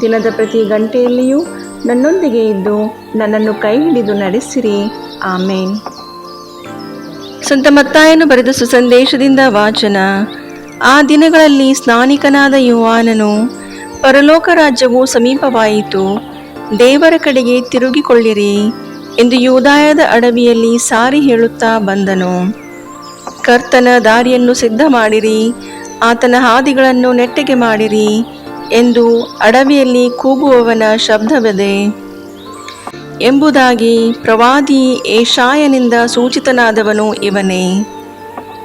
ದಿನದ ಪ್ರತಿ ಗಂಟೆಯಲ್ಲಿಯೂ ನನ್ನೊಂದಿಗೆ ಇದ್ದು ನನ್ನನ್ನು ಕೈ ಹಿಡಿದು ನಡೆಸಿರಿ. ಆಮೇನ್. ಸಂತ ಮತ್ತಾಯನು ಬರೆದ ಸುಸಂದೇಶದಿಂದ ವಾಚನ. ಆ ದಿನಗಳಲ್ಲಿ ಸ್ನಾನಿಕನಾದ ಯುವಾನನು ಪರಲೋಕ ರಾಜ್ಯವು ಸಮೀಪವಾಯಿತು. ದೇವರ ಕಡೆಗೆ ತಿರುಗಿಕೊಳ್ಳಿರಿ ಎಂದು ಯೂದಾಯದ ಅಡವಿಯಲ್ಲಿ ಸಾರಿ ಹೇಳುತ್ತಾ ಬಂದನು. ಕರ್ತನ ದಾರಿಯನ್ನು ಸಿದ್ಧ ಮಾಡಿರಿ ಆತನ ಹಾದಿಗಳನ್ನು ನೆಟ್ಟಗೆ ಮಾಡಿರಿ ಎಂದು ಅಡವಿಯಲ್ಲಿ ಕೂಗುವವನ ಶಬ್ದವಿದೆ. ಎಂಬುದಾಗಿ ಪ್ರವಾದಿ ಏಷಾಯನಿಂದ ಸೂಚಿತನಾದವನು ಇವನೇ.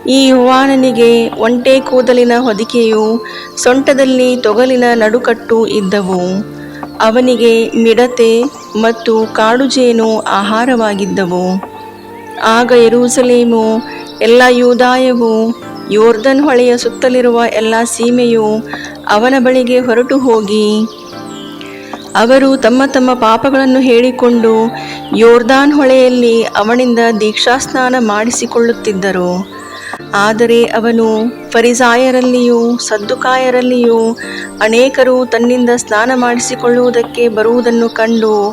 ಈ ಯುವಾನನಿಗೆ ಒಂಟೆ ಕೂದಲಿನ ಹೊದಿಕೆಯು ಸೊಂಟದಲ್ಲಿ ತೊಗಲಿನ ನಡುಕಟ್ಟು ಇದ್ದವು. ಅವನಿಗೆ ಮಿಡತೆ ಮತ್ತು ಕಾಡುಜೇನು ಆಹಾರವಾಗಿದ್ದವು. ಆಗ ಎರೂಸಲೇಮು ಎಲ್ಲ ಯೂದಾಯವು ಯೋರ್ಧನ್ ಹೊಳೆಯ ಸುತ್ತಲಿರುವ ಎಲ್ಲ ಸೀಮೆಯು ಅವನ ಬಳಿಗೆ ಹೊರಟು ಹೋಗಿ. ಅವರು ತಮ್ಮ ತಮ್ಮ ಪಾಪಗಳನ್ನು ಹೇಳಿಕೊಂಡು ಯೋರ್ದಾನ್ ಹೊಳೆಯಲ್ಲಿ ಅವನಿಂದ ದೀಕ್ಷಾಸ್ನಾನ ಮಾಡಿಸಿಕೊಳ್ಳುತ್ತಿದ್ದರು. ಆದರೆ ಅವನು ಫರಿಸಾಯರಲ್ಲಿಯೂ ಸದ್ದುಕಾಯರಲ್ಲಿಯೂ ಅನೇಕರು ತನ್ನಿಂದ ಸ್ನಾನ ಮಾಡಿಸಿಕೊಳ್ಳುವುದಕ್ಕೆ ಬರುವುದನ್ನು ಕಂಡು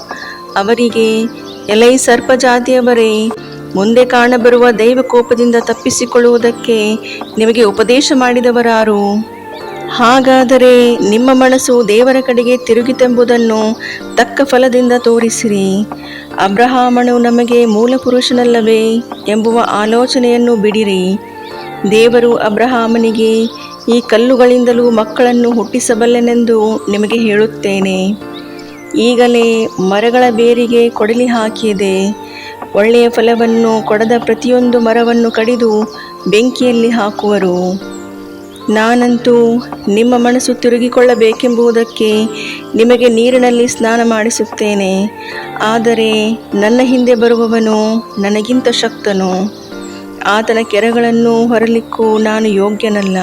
ಅವರಿಗೆ, ಎಲೈ ಸರ್ಪಜಾತಿಯವರೇ, ಮುಂದೆ ಕಾಣಬರುವ ದೈವಕೋಪದಿಂದ ತಪ್ಪಿಸಿಕೊಳ್ಳುವುದಕ್ಕೆ ನಿಮಗೆ ಉಪದೇಶ ಮಾಡಿದವರಾರು. ಹಾಗಾದರೆ ನಿಮ್ಮ ಮನಸ್ಸು ದೇವರ ಕಡೆಗೆ ತಿರುಗಿತೆಂಬುದನ್ನು ತಕ್ಕ ಫಲದಿಂದ ತೋರಿಸಿರಿ. ಅಬ್ರಹಾಮನು ನಮಗೆ ಮೂಲಪುರುಷನಲ್ಲವೇ ಎಂಬುವ ಆಲೋಚನೆಯನ್ನು ಬಿಡಿರಿ. ದೇವರು ಅಬ್ರಹಾಮನಿಗೆ ಈ ಕಲ್ಲುಗಳಿಂದಲೂ ಮಕ್ಕಳನ್ನು ಹುಟ್ಟಿಸಬಲ್ಲೆನೆಂದು ನಿಮಗೆ ಹೇಳುತ್ತೇನೆ. ಈಗಲೇ ಮರಗಳ ಬೇರಿಗೆ ಕೊಡಲಿ ಹಾಕಿದೆ ಒಳ್ಳೆಯ ಫಲವನ್ನು ಕೊಡದ ಪ್ರತಿಯೊಂದು ಮರವನ್ನು ಕಡಿದು ಬೆಂಕಿಯಲ್ಲಿ ಹಾಕುವರು. ನಾನಂತೂ ನಿಮ್ಮ ಮನಸ್ಸು ತಿರುಗಿಕೊಳ್ಳಬೇಕೆಂಬುದಕ್ಕೆ ನಿಮಗೆ ನೀರಿನಲ್ಲಿ ಸ್ನಾನ ಮಾಡಿಸುತ್ತೇನೆ. ಆದರೆ ನನ್ನ ಹಿಂದೆ ಬರುವವನು ನನಗಿಂತ ಶಕ್ತನು. ಆತನ ಕೆರೆಗಳನ್ನು ಹೊರಲಿಕ್ಕೂ ನಾನು ಯೋಗ್ಯನಲ್ಲ.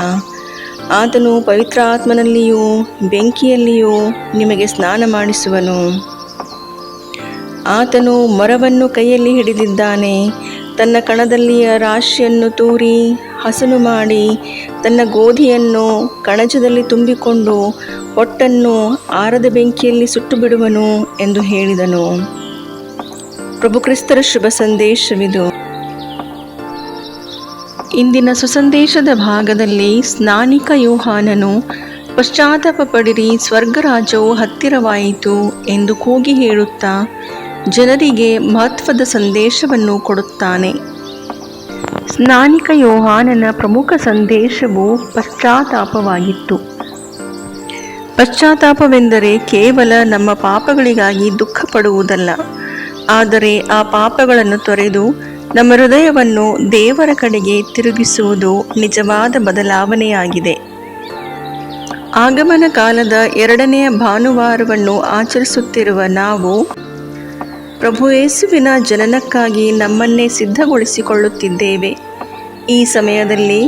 ಆತನು ಪವಿತ್ರ ಆತ್ಮನಲ್ಲಿಯೂ ಬೆಂಕಿಯಲ್ಲಿಯೂ ನಿಮಗೆ ಸ್ನಾನ ಮಾಡಿಸುವನು. ಆತನು ಮರವನ್ನು ಕೈಯಲ್ಲಿ ಹಿಡಿದಿದ್ದಾನೆ. ತನ್ನ ಕಣದಲ್ಲಿಯ ರಾಶಿಯನ್ನು ತೂರಿ, ಹಸನು ಮಾಡಿ, ತನ್ನ ಗೋಧಿಯನ್ನು ಕಣಜದಲ್ಲಿ ತುಂಬಿಕೊಂಡು ಹೊಟ್ಟನ್ನು ಆರದ ಬೆಂಕಿಯಲ್ಲಿ ಸುಟ್ಟು ಬಿಡುವನು ಎಂದು ಹೇಳಿದನು. ಪ್ರಭು ಕ್ರಿಸ್ತರ ಶುಭ ಸಂದೇಶವಿದು. ಇಂದಿನ ಸುಸಂದೇಶದ ಭಾಗದಲ್ಲಿ ಸ್ನಾನಿಕ ಯೋಹಾನನು ಪಶ್ಚಾತ್ತಾಪ ಪಡಿರಿ ಸ್ವರ್ಗರಾಜವು ಹತ್ತಿರವಾಯಿತು ಎಂದು ಕೂಗಿ ಹೇಳುತ್ತಾ ಜನರಿಗೆ ಮಹತ್ವದ ಸಂದೇಶವನ್ನು ಕೊಡುತ್ತಾನೆ. ಸ್ನಾನಿಕ ಯೋಹಾನನ ಪ್ರಮುಖ ಸಂದೇಶವು ಪಶ್ಚಾತ್ತಾಪವಾಗಿತ್ತು. ಪಶ್ಚಾತ್ತಾಪವೆಂದರೆ ಕೇವಲ ನಮ್ಮ ಪಾಪಗಳಿಗಾಗಿ ದುಃಖ ಪಡುವುದಲ್ಲ ಆದರೆ ಆ ಪಾಪಗಳನ್ನು ತೊರೆದು ನಮ್ಮ ಹೃದಯವನ್ನು ದೇವರ ಕಡೆಗೆ ತಿರುಗಿಸುವುದು ನಿಜವಾದ ಬದಲಾವಣೆಯಾಗಿದೆ. ಆಗಮನ ಕಾಲದ ಎರಡನೆಯ ಭಾನುವಾರವನ್ನು ಆಚರಿಸುತ್ತಿರುವ ನಾವು ಪ್ರಭು ಯೇಸುವಿನ ಜನನಕ್ಕಾಗಿ ನಮ್ಮನ್ನೇ ಸಿದ್ಧಗೊಳಿಸಿಕೊಳ್ಳುತ್ತಿದ್ದೇವೆ. ಈ ಸಮಯದಲ್ಲಿ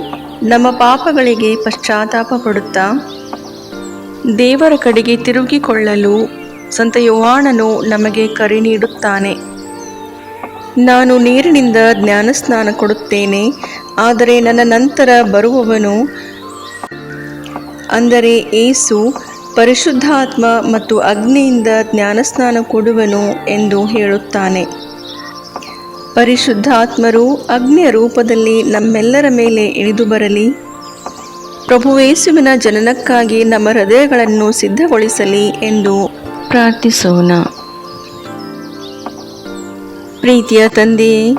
ನಮ್ಮ ಪಾಪಗಳಿಗೆ ಪಶ್ಚಾತ್ತಾಪ ಪಡುತ್ತಾ, ದೇವರ ಕಡೆಗೆ ತಿರುಗಿಕೊಳ್ಳಲು ಸಂತ ಯೋಹಾಣನು ನಮಗೆ ಕರೆ ನೀಡುತ್ತಾನೆ. ನಾನು ನೀರಿನಿಂದ ಜ್ಞಾನಸ್ನಾನ ಕೊಡುತ್ತೇನೆ, ಆದರೆ ನನ್ನ ನಂತರ ಬರುವವನು ಅಂದರೆ ಏಸು ಪರಿಶುದ್ಧಾತ್ಮ ಮತ್ತು ಅಗ್ನಿಯಿಂದ ಜ್ಞಾನಸ್ನಾನ ಕೊಡುವನು ಎಂದು ಹೇಳುತ್ತಾನೆ. ಪರಿಶುದ್ಧಾತ್ಮರು ಅಗ್ನಿಯ ರೂಪದಲ್ಲಿ ನಮ್ಮೆಲ್ಲರ ಮೇಲೆ ಇಳಿದು ಬರಲಿ. ಪ್ರಭುವೇಸುವಿನ ಜನನಕ್ಕಾಗಿ ನಮ್ಮ ಹೃದಯಗಳನ್ನು ಸಿದ್ಧಗೊಳಿಸಲಿ ಎಂದು ಪ್ರಾರ್ಥಿಸೋಣ. ಪ್ರೀತಿಯ ತಂದೆಯೇ,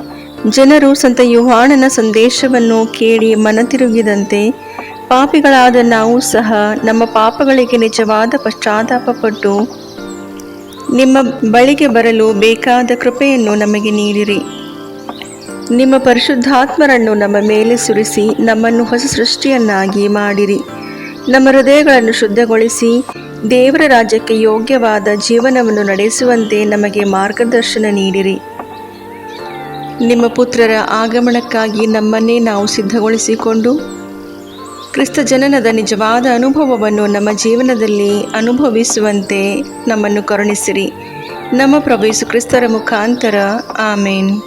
ಜನರು ಸಂತ ಯುಹಾಣನ ಸಂದೇಶವನ್ನು ಕೇಳಿ ಮನತಿರುಗಿದಂತೆ ಪಾಪಿಗಳಾದ ನಾವು ಸಹ ನಮ್ಮ ಪಾಪಗಳಿಗೆ ನಿಜವಾದ ಪಶ್ಚಾತ್ತಾಪಪಟ್ಟು ನಿಮ್ಮ ಬಳಿಗೆ ಬರಲು ಬೇಕಾದ ಕೃಪೆಯನ್ನು ನಮಗೆ ನೀಡಿರಿ. ನಿಮ್ಮ ಪರಿಶುದ್ಧಾತ್ಮರನ್ನು ನಮ್ಮ ಮೇಲೆ ಸುರಿಸಿ ನಮ್ಮನ್ನು ಹೊಸ ಸೃಷ್ಟಿಯನ್ನಾಗಿ ಮಾಡಿರಿ. ನಮ್ಮ ಹೃದಯಗಳನ್ನು ಶುದ್ಧಗೊಳಿಸಿ ದೇವರ ರಾಜ್ಯಕ್ಕೆ ಯೋಗ್ಯವಾದ ಜೀವನವನ್ನು ನಡೆಸುವಂತೆ ನಮಗೆ ಮಾರ್ಗದರ್ಶನ ನೀಡಿರಿ. ನಿಮ್ಮ ಪುತ್ರರ ಆಗಮನಕ್ಕಾಗಿ ನಮ್ಮನ್ನೇ ನಾವು ಸಿದ್ಧಗೊಳಿಸಿಕೊಂಡು ಕ್ರಿಸ್ತ ಜನನದ ನಿಜವಾದ ಅನುಭವವನ್ನು ನಮ್ಮ ಜೀವನದಲ್ಲಿ ಅನುಭವಿಸುವಂತೆ ನಮ್ಮನ್ನು ಕರುಣಿಸಿರಿ. ನಮ್ಮ ಪ್ರಭು ಯೇಸು ಕ್ರಿಸ್ತರ ಮುಖಾಂತರ. ಆಮೇನ್.